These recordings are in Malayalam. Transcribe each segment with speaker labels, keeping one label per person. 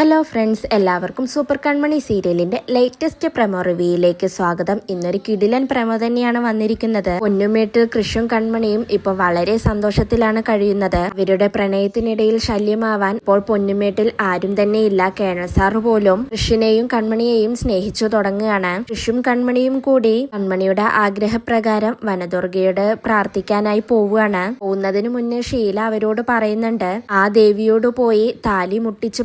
Speaker 1: ഹലോ ഫ്രണ്ട്സ് എല്ലാവർക്കും സൂപ്പർ കൺമണി സീരിയലിന്റെ ലേറ്റസ്റ്റ് പ്രമോ റിവ്യൂയിലേക്ക് സ്വാഗതം. ഇന്നൊരു കിടിലൻ പ്രമോ തന്നെയാണ് വന്നിരിക്കുന്നത്. പൊന്നുമേട്ടിൽ കൃഷും കൺമണിയും ഇപ്പോൾ വളരെ സന്തോഷത്തിലാണ് കഴിയുന്നത്. അവരുടെ പ്രണയത്തിനിടയിൽ ശല്യമാവാൻ ഇപ്പോൾ പൊന്നുമേട്ടിൽ ആരും തന്നെ ഇല്ല കേണൽ സാർ പോലും കൃഷിനെയും കൺമണിയെയും സ്നേഹിച്ചു തുടങ്ങുകയാണ്. കൃഷും കൺമണിയും കൂടി കൺമണിയുടെ ആഗ്രഹപ്രകാരം വനദുർഗയോട് പ്രാർത്ഥിക്കാനായി പോവുകയാണ്. പോകുന്നതിന് മുന്നേ ഷീല അവരോട് പറയുന്നുണ്ട് ആ ദേവിയോട് പോയി താലി മുട്ടിച്ച്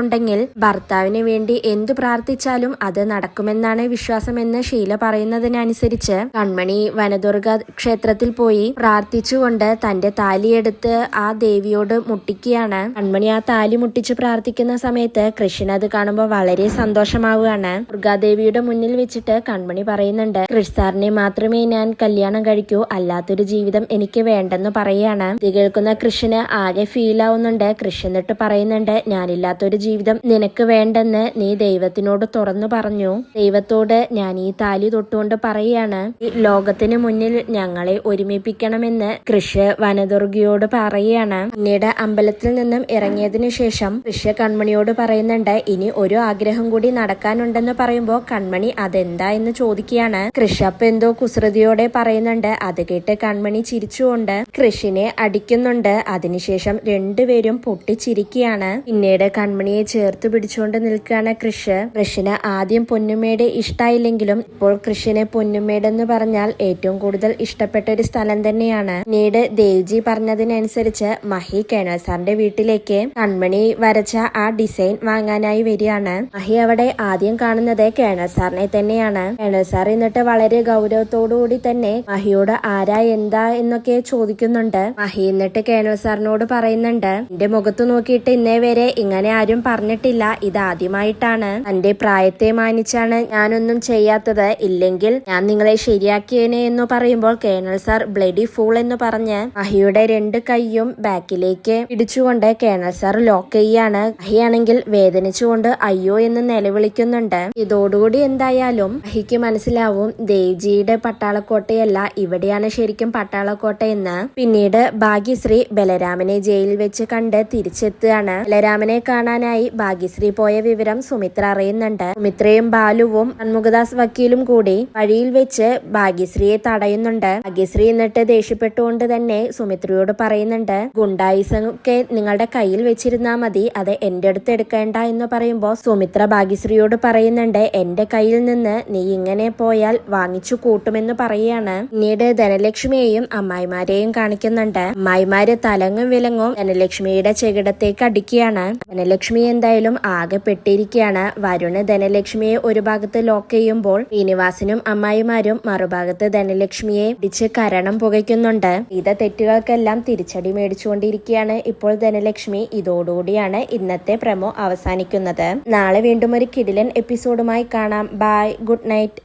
Speaker 1: പ്രാർത്ഥിച്ചിട്ടുണ്ടെങ്കിൽ ഭർത്താവിന് വേണ്ടി എന്തു പ്രാർത്ഥിച്ചാലും അത് നടക്കുമെന്നാണ് വിശ്വാസമെന്ന് ഷീല പറയുന്നതിനനുസരിച്ച് കൺമണി വനദുർഗ ക്ഷേത്രത്തിൽ പോയി പ്രാർത്ഥിച്ചുകൊണ്ട് തന്റെ താലിയെടുത്ത് ആ ദേവിയോട് മുട്ടിക്കുകയാണ്. കൺമണി ആ താലി മുട്ടിച്ച് പ്രാർത്ഥിക്കുന്ന സമയത്ത് കൃഷ്ണൻ അത് കാണുമ്പോൾ വളരെ സന്തോഷമാവുകയാണ്. ദുർഗാദേവിയുടെ മുന്നിൽ വെച്ചിട്ട് കൺമണി പറയുന്നുണ്ട് കൃഷ്ണാറിനെ മാത്രമേ ഞാൻ കല്യാണം കഴിക്കൂ. അല്ലാത്തൊരു ജീവിതം എനിക്ക് വേണ്ടെന്ന് പറയാണ് ഇത് കേൾക്കുന്ന കൃഷ്ണന് ആകെ ഫീൽ ആവുന്നുണ്ട്. കൃഷ്ണൻ എന്നിട്ട് പറയുന്നുണ്ട് ഞാനില്ലാത്തൊരു ജീവിതം നിനക്ക് വേണ്ടെന്ന് നീ ദൈവത്തിനോട് തുറന്നു പറഞ്ഞു. ദൈവത്തോട് ഞാൻ ഈ താലി തൊട്ടുകൊണ്ട് പറയാണ് ലോകത്തിന് മുന്നിൽ ഞങ്ങളെ ഒരുമിപ്പിക്കണമെന്ന് കൃഷ് വനദുർഗിയോട് പറയാണ്. പിന്നീട് അമ്പലത്തിൽ നിന്നും ഇറങ്ങിയതിനു ശേഷം കൃഷ് കൺമണിയോട് പറയുന്നുണ്ട് ഇനി ഒരു ആഗ്രഹം കൂടി നടക്കാനുണ്ടെന്ന് പറയുമ്പോൾ കൺമണി അതെന്താ എന്ന് ചോദിക്കുകയാണ്. കൃഷ് അപ്പൊ എന്തോ കുസൃതിയോടെ പറയുന്നുണ്ട് അത് കേട്ട് കൺമണി ചിരിച്ചുകൊണ്ട് കൃഷിനെ അടിക്കുന്നുണ്ട്. അതിനുശേഷം രണ്ടുപേരും പൊട്ടിച്ചിരിക്കുകയാണ്. പിന്നീട് കൺമണിയെ ചേർത്ത് പിടിച്ചുകൊണ്ട് നിൽക്കുകയാണ് കൃഷ്. കൃഷിന് ആദ്യം പൊന്നുമേട് ഇഷ്ടായില്ലെങ്കിലും ഇപ്പോൾ കൃഷിനെ പൊന്നുമേടെന്ന് പറഞ്ഞാൽ ഏറ്റവും കൂടുതൽ ഇഷ്ടപ്പെട്ട ഒരു സ്ഥലം തന്നെയാണ്. പിന്നീട് ദേവ്ജി പറഞ്ഞതിനനുസരിച്ച് മഹി കേണൽ സാറിന്റെ വീട്ടിലേക്ക് കൺമണി വരച്ച ആ ഡിസൈൻ വാങ്ങാനായി വരികയാണ്. മഹി അവിടെ ആദ്യം കാണുന്നത് കേണൽ സാറിനെ തന്നെയാണ്. കേണൽ സാർ എന്നിട്ട് വളരെ ഗൗരവത്തോടുകൂടി തന്നെ മഹിയോട് ആരാ? എന്താ? എന്നൊക്കെ ചോദിക്കുന്നുണ്ട്. മഹി എന്നിട്ട് കേണൽ സാറിനോട് പറയുന്നുണ്ട് എന്റെ മുഖത്ത് നോക്കിയിട്ട് ഇന്നേ വരെ ഇങ്ങനെ ആരും പറഞ്ഞിട്ടില്ല. ഇത് ആദ്യമായിട്ടാണ്. തന്റെ പ്രായത്തെ മാനിച്ചാണ് ഞാനൊന്നും ചെയ്യാത്തത്. ഇല്ലെങ്കിൽ ഞാൻ നിങ്ങളെ ശരിയാക്കിയേനെ എന്ന് പറയുമ്പോൾ കേണൽ സാർ ബ്ലഡി ഫൂൾ എന്ന് പറഞ്ഞ് മഹിയുടെ രണ്ട് കൈയും ബാക്കിലേക്ക് പിടിച്ചുകൊണ്ട് കേണൽ സാർ ലോക്ക് ചെയ്യാണ്. മഹിയാണെങ്കിൽ വേദനിച്ചുകൊണ്ട് അയ്യോ എന്ന് നിലവിളിക്കുന്നുണ്ട്. ഇതോടുകൂടി എന്തായാലും മഹിക്ക് മനസ്സിലാവും ദേവ്ജിയുടെ പട്ടാളക്കോട്ടയല്ല ഇവിടെയാണ് ശരിക്കും പട്ടാളക്കോട്ട എന്ന്. പിന്നീട് ഭാഗ്യശ്രീ ബലരാമനെ ജയിലിൽ വെച്ച് കണ്ട് തിരിച്ചെത്തുകയാണ്. ബലരാമനെ കാണാനായി ഭാഗ്യശ്രീ പോയ വിവരം സുമിത്ര അറിയുന്നുണ്ട്. സുമിത്രയും ബാലുവും ഷൺമുഖദാസ് വക്കീലും കൂടി വഴിയിൽ വെച്ച് ഭാഗ്യശ്രീയെ തടയുന്നുണ്ട്. ഭാഗ്യശ്രീ എന്നിട്ട് ദേഷ്യപ്പെട്ടുകൊണ്ട് തന്നെ സുമിത്രയോട് പറയുന്നുണ്ട് ഗുണ്ടായിസൊക്കെ നിങ്ങളുടെ കയ്യിൽ വെച്ചിരുന്നാ മതി അത് എന്റെ അടുത്ത് എടുക്കേണ്ട എന്ന് പറയുമ്പോൾ സുമിത്ര ഭാഗ്യശ്രീയോട് പറയുന്നുണ്ട് എന്റെ കയ്യിൽ നിന്ന് നീ ഇങ്ങനെ പോയാൽ വാങ്ങിച്ചു കൂട്ടുമെന്ന് പറയുകയാണ്. പിന്നീട് ധനലക്ഷ്മിയെയും അമ്മായിമാരെയും കാണിക്കുന്നുണ്ട്. അമ്മായിമാര് തലങ്ങും വിലങ്ങും ധനലക്ഷ്മിയുടെ ചെകിടത്തേക്ക് അടിക്കുകയാണ്. ധനലക്ഷ്മി എന്തായാലും ആകെ പെട്ടിരിക്കുകയാണ് വരുണ് ധനലക്ഷ്മിയെ ഒരു ഭാഗത്ത് ലോക്ക് ചെയ്യുമ്പോൾ ശ്രീനിവാസനും അമ്മായിമാരും മറുഭാഗത്ത് ധനലക്ഷ്മിയെ പിടിച്ച് കരണം പുകയ്ക്കുന്നുണ്ട്. ചെയ്ത തെറ്റുകൾക്കെല്ലാം തിരിച്ചടി മേടിച്ചുകൊണ്ടിരിക്കുകയാണ് ഇപ്പോൾ ധനലക്ഷ്മി ഇതോടുകൂടിയാണ് ഇന്നത്തെ പ്രമോ അവസാനിക്കുന്നത്. നാളെ വീണ്ടും ഒരു കിടിലൻ എപ്പിസോഡുമായി കാണാം. Bye good night